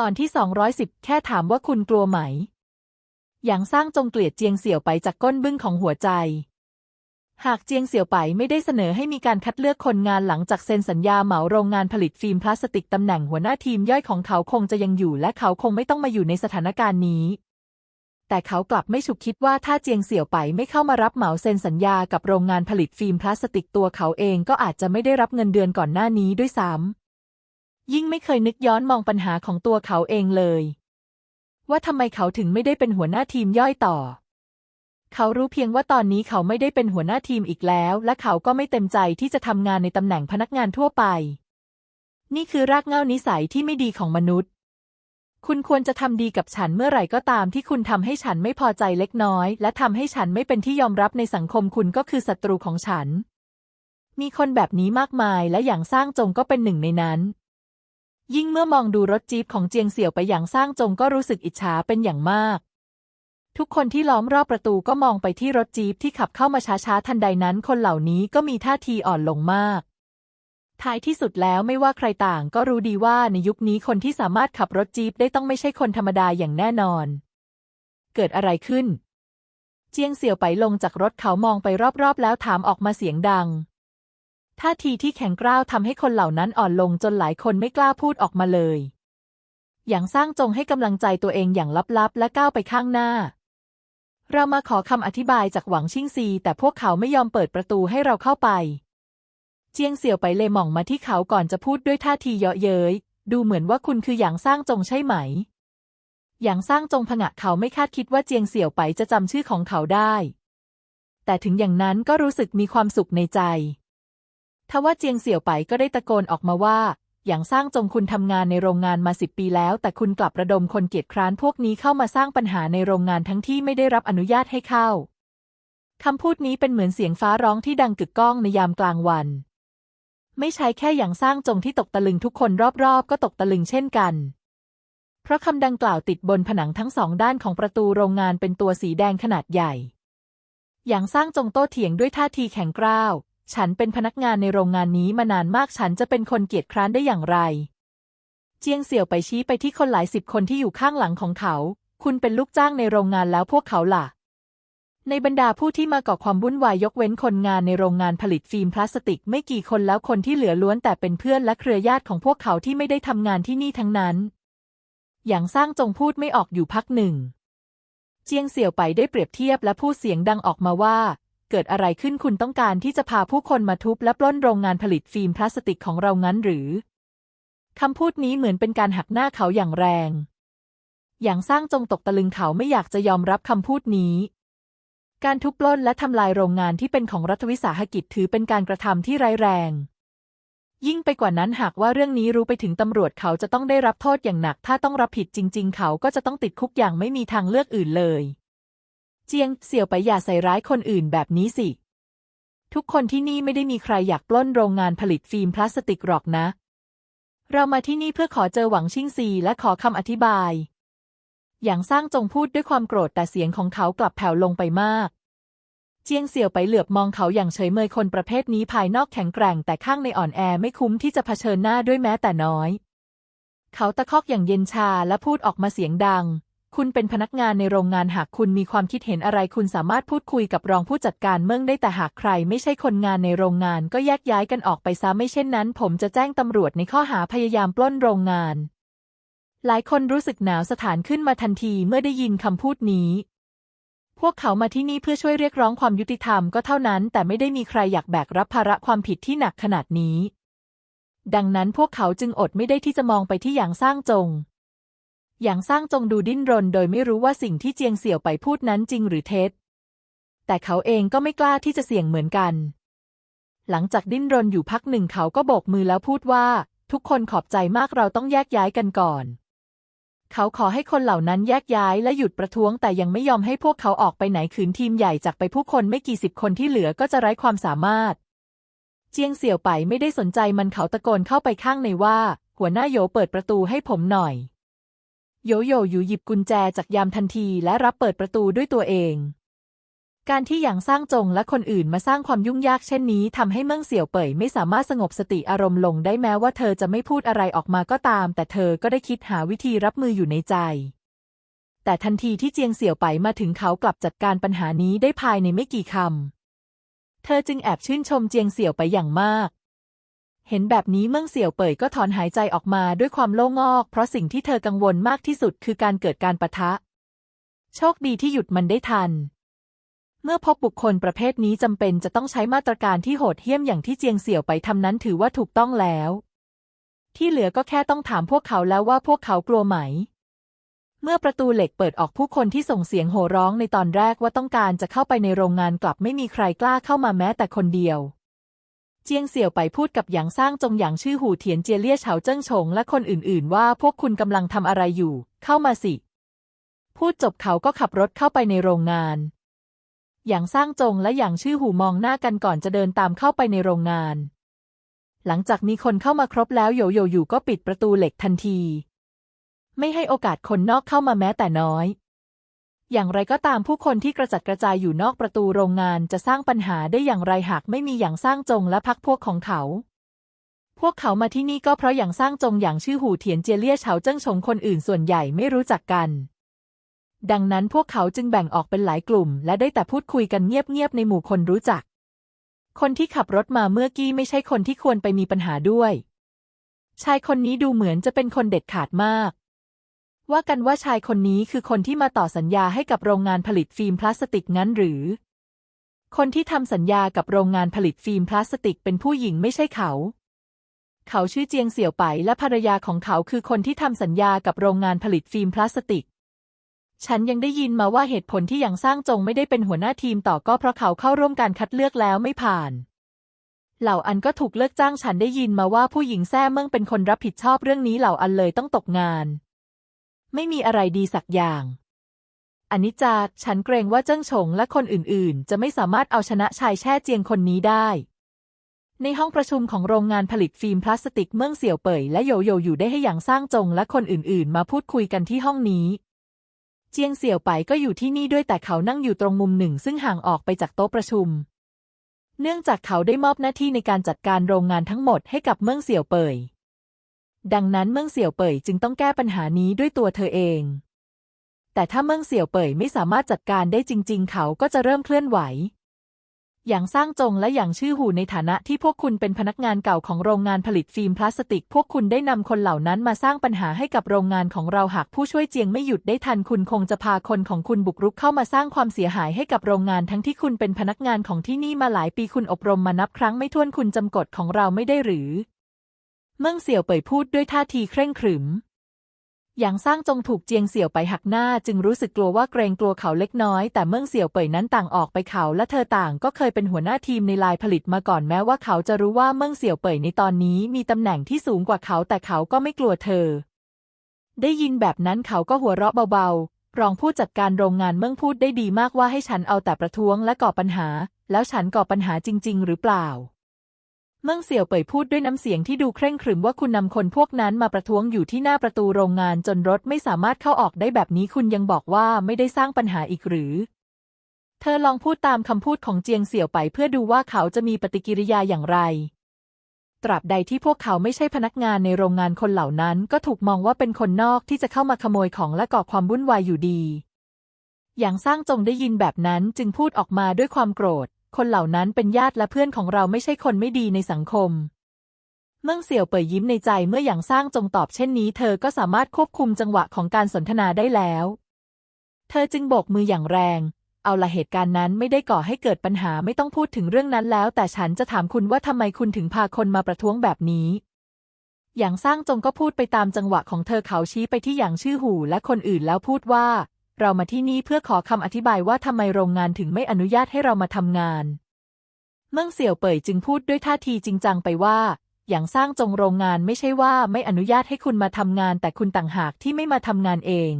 ตอนที่ 210 แค่ถามว่าคุณกลัวไหม อย่างสร้างจงเกลียดเจียงเสี่ยวไปจากก้นบึ้งของหัวใจ หากเจียงเสี่ยวไปไม่ได้เสนอให้มีการคัดเลือกคนงานหลังจากเซ็นสัญญาเหมาโรงงานผลิตฟิล์มพลาสติกตำแหน่งหัวหน้าทีมย่อยของเขาคงจะยังอยู่และเขาคงไม่ต้องมาอยู่ในสถานการณ์นี้ แต่เขากลับไม่ฉุกคิดว่าถ้าเจียงเสี่ยวไปไม่เข้ามารับเหมาเซ็นสัญญากับโรงงานผลิตฟิล์มพลาสติกตัวเขาเองก็อาจจะไม่ได้รับเงินเดือนก่อนหน้านี้ด้วยซ้ำ ยิ่งไม่เคยนึกย้อนมองปัญหาของตัวเขาเองเลย ว่าทำไมเขาถึงไม่ได้เป็นหัวหน้าทีมย่อยต่อ เขารู้เพียงว่าตอนนี้เขาไม่ได้เป็นหัวหน้าทีมอีกแล้ว และเขาก็ไม่เต็มใจที่จะทำงานในตำแหน่งพนักงานทั่วไป นี่คือรากเหง้านิสัยที่ไม่ดีของมนุษย์ คุณควรจะทำดีกับฉันเมื่อไหร่ก็ตามที่คุณทำให้ฉันไม่พอใจเล็กน้อย และทำให้ฉันไม่เป็นที่ยอมรับในสังคมคุณก็คือศัตรูของฉัน มีคนแบบนี้มากมายและอย่างสร้างจงก็เป็นหนึ่งในนั้น ยิ่งเมื่อมองดูรถจี๊ปของเจียงเสี่ยวไปอย่างสร้างจงก็รู้สึกอิจฉาเป็นอย่างมาก ทุกคนที่ล้อมรอบประตูก็มองไปที่รถจี๊ปที่ขับเข้ามาช้าๆทันใดนั้น คนเหล่านี้ก็มีท่าทีอ่อนลงมาก ท้ายที่สุดแล้วไม่ว่าใครต่างก็รู้ดีว่าในยุคนี้คนที่สามารถขับรถจี๊ปได้ต้องไม่ใช่คนธรรมดาอย่างแน่นอน เกิดอะไรขึ้น เจียงเสี่ยวไปลงจากรถเขามองไปรอบๆ แล้วถามออกมาเสียงดัง ท่าทีที่แข็งกร้าวทำให้คนเหล่านั้นอ่อนลงจนหลายคนไม่กล้าพูดออกมาเลย อย่างสร้างจงให้กำลังใจตัวเองอย่างลับๆ และก้าวไปข้างหน้า เรามาขอคำอธิบายจากหวังชิงซี แต่พวกเขาไม่ยอมเปิดประตูให้เราเข้าไป เจียงเสี่ยวไปเลยหม่องมาที่เขาก่อนจะพูดด้วยท่าทีเยาะเย้ย ดูเหมือนว่าคุณคืออย่างสร้างจงใช่ไหม อย่างสร้างจงผงะเขาไม่คาดคิดว่าเจียงเสี่ยวไปจะจำชื่อของเขาได้ แต่ถึงอย่างนั้นก็รู้สึกมีความสุขในใจ ทว่าเจียงเสี่ยวไปก็ได้ตะโกนออกมาว่า อย่างสร้างจงคุณทำงานในโรงงานมาสิบปีแล้ว แต่คุณกลับระดมคนเกียจคร้านพวกนี้เข้ามาสร้างปัญหาในโรงงานทั้งที่ไม่ได้รับอนุญาตให้เข้าคำพูดนี้เป็นเหมือนเสียงฟ้าร้องที่ดังกึกก้องในยามกลางวัน ไม่ใช่แค่อย่างสร้างจงที่ตกตะลึงทุกคนรอบๆ ก็ตกตะลึงเช่นกัน เพราะคำดังกล่าวติดบนผนังทั้งสองด้านของประตูโรงงานเป็นตัวสีแดงขนาดใหญ่ อย่างสร้างจงโต้เถียงด้วยท่าทีแข็งกร้าว ฉันเป็นพนักงานในโรงงานนี้มานานมากฉันจะเป็นคนเกียจคร้านได้อย่างไร เจียงเสี่ยวไปชี้ไปที่คนหลายสิบคนที่อยู่ข้างหลังของเขา คุณเป็นลูกจ้างในโรงงานแล้วพวกเขาล่ะ ในบรรดาผู้ที่มาก่อความวุ่นวายยกเว้นคนงานในโรงงานผลิตฟิล์มพลาสติก ไม่กี่คนแล้วคนที่เหลือล้วนแต่เป็นเพื่อนและเครือญาติของพวกเขาที่ไม่ได้ทำงานที่นี่ทั้งนั้น อย่างสร้างจงพูดไม่ออกอยู่พักหนึ่ง เจียงเสี่ยวไปได้เปรียบเทียบและพูดเสียงดังออกมาว่า เกิดอะไรขึ้นคุณต้องการที่จะพาผู้คนมาทุบและปล้นโรงงานผลิตฟิล์มพลาสติกของเรางั้นหรือ คำพูดนี้เหมือนเป็นการหักหน้าเขาอย่างแรง อย่างสร้างจงตกตะลึงเขาไม่อยากจะยอมรับคำพูดนี้ การทุบปล้นและทำลายโรงงานที่เป็นของรัฐวิสาหกิจถือเป็นการกระทำที่ร้ายแรง ยิ่งไปกว่านั้นหากว่าเรื่องนี้รู้ไปถึงตำรวจเขาจะต้องได้รับโทษอย่างหนัก ถ้าต้องรับผิดจริง ๆ เขาก็จะต้องติดคุกอย่างไม่มีทางเลือกอื่นเลย จียง เสี่ยวไปอย่าใส่ร้ายคนอื่นแบบนี้สิ ทุกคนที่นี่ไม่ได้มีใครอยากปล้นโรงงานผลิตฟิล์มพลาสติกหรอกนะ เรามาที่นี่เพื่อขอเจอหวังชิงซีและขอคำอธิบาย อย่างสร้างจงพูดด้วยความโกรธแต่เสียงของเขากลับแผ่วลงไปมากเจียงเสี่ยวไปเหลือบมองเขาอย่างเฉยเมยคนประเภทนี้ภายนอกแข็งแกร่งแต่ข้างในอ่อนแอไม่คุ้มที่จะเผชิญหน้าด้วยแม้แต่น้อย เขาตะคอกอย่างเย็นชาและพูดออกมาเสียงดัง คุณเป็นพนักงานในโรงงานหากคุณมีความคิดเห็นอะไร คุณสามารถพูดคุยกับรองผู้จัดการเมืองได้แต่หากใครไม่ใช่คนงานในโรงงานก็แยกย้ายกันออกไปซะไม่เช่นนั้น ผมจะแจ้งตำรวจในข้อหาพยายามปล้นโรงงาน หลายคนรู้สึกหนาวสถานขึ้นมาทันทีเมื่อได้ยินคำพูดนี้ พวกเขามาที่นี่เพื่อช่วยเรียกร้องความยุติธรรมก็เท่านั้น แต่ไม่ได้มีใครอยากแบกรับภาระความผิดที่หนักขนาดนี้ ดังนั้นพวกเขาจึงอดไม่ได้ที่จะมองไปที่อย่างสร้างจง อย่างสร้างจงดูดิ้นรน โดยไม่รู้ว่าสิ่งที่เจียงเสี่ยวไปพูดนั้นจริงหรือเท็จ แต่เขาเองก็ไม่กล้าที่จะเสี่ยงเหมือนกัน หลังจากดิ้นรนอยู่พักหนึ่งเขาก็โบกมือแล้วพูดว่า ทุกคนขอบใจมากเราต้องแยกย้ายกันก่อน เขาขอให้คนเหล่านั้นแยกย้ายและหยุดประท้วง แต่ยังไม่ยอมให้พวกเขาออกไปไหนขืนทีมใหญ่จากไปผู้คนไม่กี่สิบคนที่เหลือก็จะไร้ความสามารถ เจียงเสี่ยวไปไม่ได้สนใจมันเขาตะโกนเข้าไปข้างในว่า หัวหน้าโยเปิดประตูให้ผมหน่อย โยโยอยู่หยิบกุญแจจากยามทันทีและรับเปิดประตูด้วยตัวเอง การที่หยางสร้างจงและคนอื่นมาสร้างความยุ่งยากเช่นนี้ทำให้เมิ่งเสี่ยวเป่ยไม่สามารถสงบสติอารมณ์ลงได้แม้ว่าเธอจะไม่พูดอะไรออกมาก็ตาม แต่เธอก็ได้คิดหาวิธีรับมืออยู่ในใจ แต่ทันทีที่เจียงเสี่ยวไปมาถึงเขากลับจัดการปัญหานี้ได้ภายในไม่กี่คำเธอจึงแอบชื่นชมเจียงเสี่ยวไปอย่างมาก เห็นแบบนี้เมื่งเสี่ยวเป่ยก็ถอนหายใจออกมาด้วยความโล่งอก เพราะสิ่งที่เธอกังวลมากที่สุดคือการเกิดการปะทะ โชคดีที่หยุดมันได้ทัน เมื่อพบบุคคลประเภทนี้จำเป็นจะต้องใช้มาตรการที่โหดเหี้ยมอย่างที่เจียงเสี่ยวไปทำนั้นถือว่าถูกต้องแล้ว ที่เหลือก็แค่ต้องถามพวกเขาแล้วว่าพวกเขากลัวไหม เมื่อประตูเหล็กเปิดออกผู้คนที่ส่งเสียงโห่ร้องในตอนแรกว่าต้องการจะเข้าไปในโรงงานกลับไม่มีใครกล้าเข้ามาแม้แต่คนเดียว เจียงเสี่ยวไปพูดกับหยางสร้างจงหยางชื่อหูเทียนเจียเลี่ยเฉาเจิ้งชงและคนอื่นๆ ว่าพวกคุณกำลังทำอะไรอยู่ เข้ามาสิ พูดจบเขาก็ขับรถเข้าไปในโรงงาน หยางสร้างจงและหยางชื่อหูมองหน้ากันก่อนจะเดินตามเข้าไปในโรงงาน หลังจากมีคนเข้ามาครบแล้วโยโยอยู่ก็ปิดประตูเหล็กทันที ไม่ให้โอกาสคนนอกเข้ามาแม้แต่น้อย อย่างไรก็ตามผู้คนที่กระจัดกระจายอยู่นอกประตูโรงงานจะสร้างปัญหาได้อย่างไรหากไม่มีอย่างสร้างจงและพักพวกของเขา พวกเขามาที่นี่ก็เพราะอย่างสร้างจงอย่างชื่อหูเทียนเจียเลี่ยเฉาเจิ้งชงคนอื่นส่วนใหญ่ไม่รู้จักกัน ดังนั้นพวกเขาจึงแบ่งออกเป็นหลายกลุ่ม และได้แต่พูดคุยกันเงียบๆในหมู่คนรู้จัก คนที่ขับรถมาเมื่อกี้ไม่ใช่คนที่ควรไปมีปัญหาด้วย ชายคนนี้ดูเหมือนจะเป็นคนเด็ดขาดมาก ว่ากันว่าชายคนนี้คือคนที่มาต่อสัญญาให้กับโรงงานผลิตฟิล์มพลาสติกงั้นหรือ คนที่ทำสัญญากับโรงงานผลิตฟิล์มพลาสติกเป็นผู้หญิงไม่ใช่เขา เขาชื่อเจียงเสี่ยวไปและภรรยาของเขาคือคนที่ทำสัญญากับโรงงานผลิตฟิล์มพลาสติก ฉันยังได้ยินมาว่าเหตุผลที่อย่างสร้างจงไม่ได้เป็นหัวหน้าทีมต่อก็เพราะเขาเข้าร่วมการคัดเลือกแล้วไม่ผ่านเหล่าอันก็ถูกเลิกจ้างฉันได้ยินมาว่าผู้หญิงแท้เมืองเป็นคนรับผิดชอบเรื่องนี้เหล่าอันเลยต้องตกงาน ไม่มีอะไรดีสักอย่างอนิจจาฉันเกรงว่าเจิ้งฉงและคนอื่นๆ จะไม่สามารถเอาชนะชายแช่เจียงคนนี้ได้ ในห้องประชุมของโรงงานผลิตฟิล์มพลาสติกเมืองเสี่ยวเป่ยและโยโยอยู่ได้ให้อย่างสร้างจงและคนอื่นๆ มาพูดคุยกันที่ห้องนี้ เจียงเสี่ยวไปก็อยู่ที่นี่ด้วยแต่เขานั่งอยู่ตรงมุมหนึ่ง ซึ่งห่างออกไปจากโต๊ะประชุม เนื่องจากเขาได้มอบหน้าที่ในการจัดการโรงงานทั้งหมดให้กับเมืองเสี่ยวเป่ย ดังนั้นเมืองเสี่ยวเป่ยจึงต้องแก้ปัญหานี้ด้วยตัวเธอเอง แต่ถ้าเมืองเสี่ยวเป่ยไม่สามารถจัดการได้จริง ๆ เขาก็จะเริ่มเคลื่อนไหว อย่างสร้างจงและอย่างชื่อหูในฐานะที่พวกคุณเป็นพนักงานเก่าของโรงงานผลิตฟิล์มพลาสติก พวกคุณได้นำคนเหล่านั้นมาสร้างปัญหาให้กับโรงงานของเราหากผู้ช่วยเจียงไม่หยุดได้ทันคุณคงจะพาคนของคุณบุกรุกเข้ามาสร้างความเสียหายให้กับโรงงานทั้งที่คุณเป็นพนักงานของที่นี่มาหลายปีคุณอบรมมานับครั้งไม่ถ้วนคุณจำกฎของเราไม่ได้หรือ เมื่งเสี่ยวเป่ยพูดด้วยท่าทีเคร่งขรึมอย่างสร้างจงถูกเจียงเสี่ยวไปหักหน้าจึงรู้สึกกลัวว่าเกรงกลัวเขาเล็กน้อย แต่เมื่งเสี่ยวเป่ยนั้นต่างออกไปเขาและเธอต่างก็เคยเป็นหัวหน้าทีมในลายผลิตมาก่อนแม้ว่าเขาจะรู้ว่าเมื่งเสี่ยวเป่ยในตอนนี้มีตำแหน่งที่สูงกว่าเขาแต่เขาก็ไม่กลัวเธอ ได้ยินแบบนั้นเขาก็หัวเราะเบาๆ รองผู้จัดการโรงงานเมื่งพูดได้ดีมากว่าให้ฉันเอาแต่ประท้วงและก่อปัญหา แล้วฉันก่อปัญหาจริง ๆ หรือเปล่า เมื่งเสี่ยวเป่ยพูดด้วยน้ำเสียงที่ดูเคร่งขรึมว่าคุณนำคนพวกนั้นมาประท้วงอยู่ที่หน้าประตูโรงงานจนรถไม่สามารถเข้าออกได้แบบนี้คุณยังบอกว่าไม่ได้สร้างปัญหาอีกหรือ เธอลองพูดตามคำพูดของเจียงเสี่ยวไปเพื่อดูว่าเขาจะมีปฏิกิริยาอย่างไร ตราบใดที่พวกเขาไม่ใช่พนักงานในโรงงานคนเหล่านั้น ก็ถูกมองว่าเป็นคนนอกที่จะเข้ามาขโมยของและก่อความวุ่นวายอยู่ดี อย่างสร้างจงได้ยินแบบนั้นจึงพูดออกมาด้วยความโกรธ คนเหล่านั้นเป็นญาติและเพื่อนของเราไม่ใช่คนไม่ดีในสังคม เมื่งเสี่ยวเป่ยยิ้มในใจเมื่ออย่างสร้างจงตอบเช่นนี้ เธอก็สามารถควบคุมจังหวะของการสนทนาได้แล้ว เธอจึงโบกมืออย่างแรง เอาละเหตุการณ์นั้นไม่ได้ก่อให้เกิดปัญหาไม่ต้องพูดถึงเรื่องนั้นแล้ว แต่ฉันจะถามคุณว่าทำไมคุณถึงพาคนมาประท้วงแบบนี้อย่างสร้างจงก็พูดไปตามจังหวะของเธอเขาชี้ไปที่อย่างชื่อหูและคนอื่นแล้วพูดว่า เรามาที่นี่เพื่อขอคำอธิบายว่าทำไมโรงงานถึงไม่อนุญาตให้เรามาทำงาน เมื่งเสี่ยวเป่ยจึงพูดด้วยท่าทีจริงจังไปว่า อย่างสร้างจงโรงงานไม่ใช่ว่าไม่อนุญาตให้คุณมาทำงาน แต่คุณต่างหากที่ไม่มาทำงานเอง